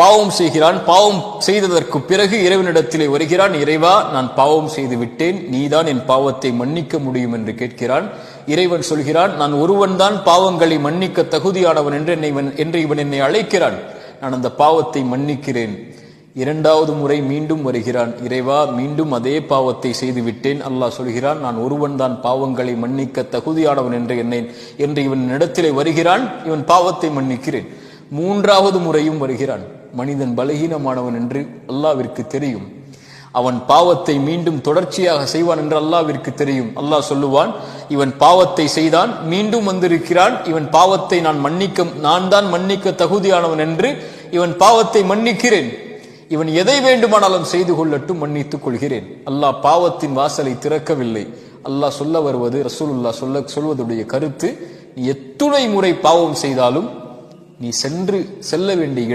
பாவம் செய்கிறான் பாவம் செய்ததற்கு பிறகு இறைவனிடத்திலே வருகிறான் இறைவா நான் பாவம் செய்து விட்டேன் நீதான் என் பாவத்தை மன்னிக்க முடியும் என்று கேட்கிறான். இறைவன் சொல்கிறான் நான் ஒருவன் தான் பாவங்களை மன்னிக்க தகுதியானவன் என்று என்னை என்று இவன் என்னை அழைக்கிறான். நான் அந்த பாவத்தை மன்னிக்கிறேன். இரண்டாவது முறை மீண்டும் வருகிறான் இறைவா மீண்டும் அதே பாவத்தை செய்து விட்டேன். அல்லாஹ் சொல்கிறான் நான் ஒருவன் தான் பாவங்களை மன்னிக்க தகுதியானவன் என்று என்னை என்று இவன் இடத்திலே வருகிறான் இவன் பாவத்தை மன்னிக்கிறேன். மூன்றாவது முறையும் வருகிறான். மனிதன் பலகீனமானவன் என்று அல்லாவிற்கு தெரியும். அவன் பாவத்தை மீண்டும் தொடர்ச்சியாக செய்வான் என்று அல்லாவிற்கு தெரியும். அல்லாஹ் சொல்லுவான் இவன் பாவத்தை செய்தான் மீண்டும் வந்திருக்கிறான். இவன் பாவத்தை நான் மன்னிக்க நான் தான் மன்னிக்க தகுதியானவன் என்று இவன் பாவத்தை மன்னிக்கிறேன். இவன் எதை வேண்டுமானாலும் செய்து கொள்ளட்டும் மன்னித்துக் கொள்கிறேன். அல்லாஹ் பாவத்தின் வாசலை திறக்கவில்லை. அல்லாஹ் சொல்ல வருவது ரசூலுல்லா சொல்ல சொல்வதுடைய கருத்து நீ எத்துணை முறை பாவம் செய்தாலும் நீ சென்று செல்ல வேண்டிய